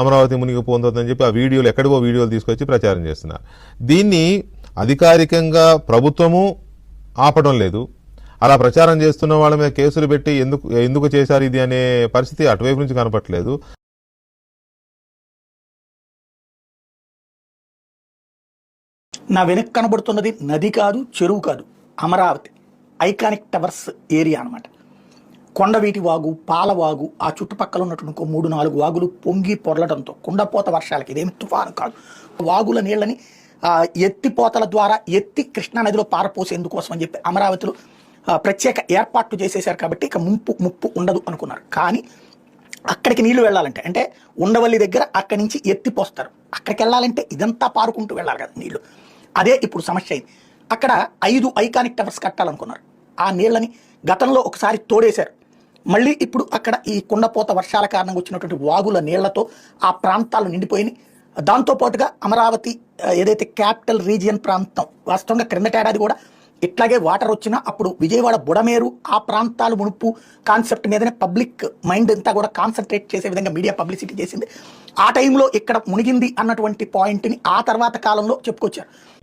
అమరావతి మునిగిపోతుందని చెప్పి ఆ వీడియోలు ఎక్కడికో వీడియోలు తీసుకొచ్చి ప్రచారం చేస్తున్నారు. దీన్ని అధికారికంగా ప్రభుత్వము ఆపడం లేదు. అలా ప్రచారం చేస్తున్న వాళ్ళ మీద కేసులు పెట్టి ఎందుకు ఎందుకు చేశారు ఇది అనే పరిస్థితి అటువైపు నుంచి కనపట్లేదు నా వెనక్కి కనబడుతున్నది నది కాదు చెరువు కాదు అమరావతి. ఐకానిక్ టవర్స్ ఏరియా అన్నమాట. కొండవీటి వాగు పాలవాగు ఆ చుట్టుపక్కల ఉన్నటువంటి ఇంకో మూడు నాలుగు వాగులు పొంగి పొరలడంతో కుండపోత వర్షాలకి ఇదేమి తుఫాను కాదు. వాగుల నీళ్ళని ఎత్తిపోతల ద్వారా ఎత్తి కృష్ణానదిలో పారపోసేందుకోసం అని చెప్పి అమరావతిలో ప్రత్యేక ఏర్పాట్లు చేసేశారు కాబట్టి ఇక ముంపు ముప్పు ఉండదు అనుకున్నారు. కానీ అక్కడికి నీళ్ళు వెళ్ళాలంటే అంటే ఉండవల్లి దగ్గర అక్కడి నుంచి ఎత్తిపోస్తారు అక్కడికి వెళ్ళాలంటే ఇదంతా పారుకుంటూ వెళ్ళాలి కదా నీళ్ళు. అదే ఇప్పుడు సమస్య అయింది. అక్కడ ఐదు ఐకానిక్ టవర్స్ కట్టాలనుకున్నారు. ఆ నీళ్ళని గతంలో ఒకసారి తోడేశారు. మళ్ళీ ఇప్పుడు అక్కడ ఈ కుండపోత వర్షాల కారణంగా వచ్చినటువంటి వాగుల నీళ్ళతో ఆ ప్రాంతాలు నిండిపోయినాయి. దాంతో పాటుగా అమరావతి ఏదైతే క్యాపిటల్ రీజియన్ ప్రాంతం వాస్తవంగా క్రిందటేడాది కూడా ఇట్లాగే వాటర్ వచ్చినా అప్పుడు విజయవాడ బుడమేరు ఆ ప్రాంతాలు మునుపు కాన్సెప్ట్ మీదనే పబ్లిక్ మైండ్ అంతా కూడా కాన్సన్ట్రేట్ చేసే విధంగా మీడియా పబ్లిసిటీ చేసింది. ఆ టైంలో ఇక్కడ మునిగింది అన్నటువంటి పాయింట్ని ఆ తర్వాత కాలంలో చెప్పుకొచ్చారు.